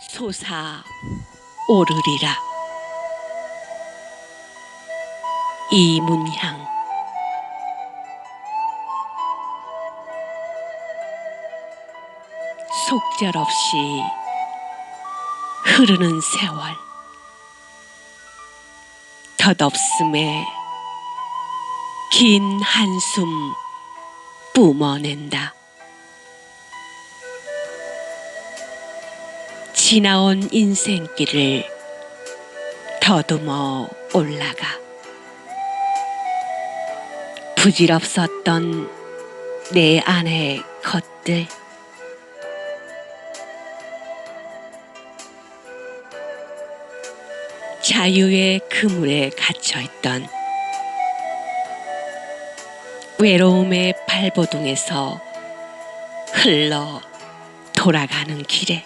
솟아 오르리라. 이문향. 속절 없이 흐르는 세월. 덧없음에 긴 한숨 뿜어낸다. 지나온 인생길을 더듬어 올라가. 부질없었던 내 안의 것들. 자유의 그물에 갇혀있던 외로움의 발버둥에서 흘러 돌아가는 길에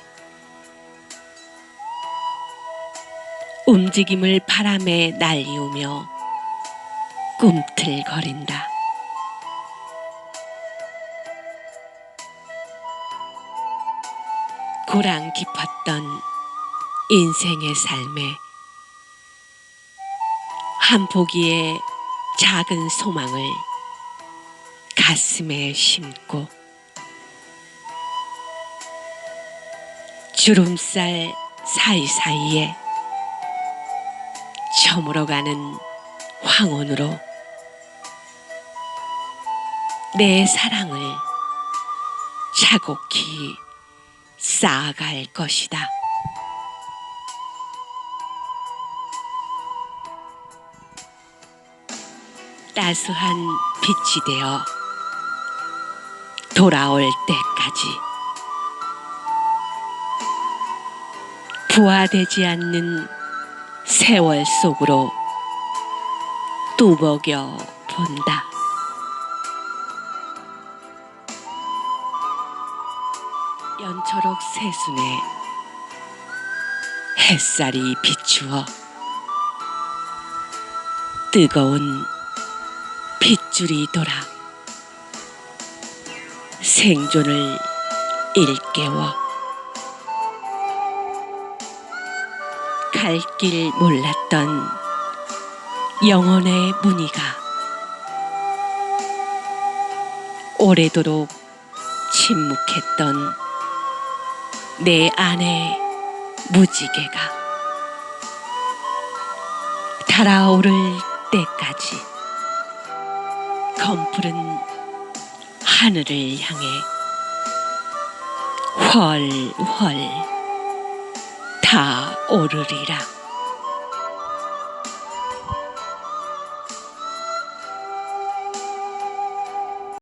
움직임을 바람에 날리우며 꿈틀거린다. 고랑 깊었던 인생의 삶에 한 포기의 작은 소망을 가슴에 심고 주름살 사이사이에 저물어가는 황혼으로 내 사랑을 차곡히 쌓아갈 것이다. 따스한 빛이 되어 돌아올 때까지 부화되지 않는 세월 속으로 뚜벅여 본다. 연초록 새순에 햇살이 비추어 뜨거운 빗줄이 돌아 생존을 일깨워 갈 길 몰랐던 영혼의 무늬가 오래도록 침묵했던 내 안의 무지개가 달아오를 때까지 검푸른 하늘을 향해 훨훨 다 오르리라.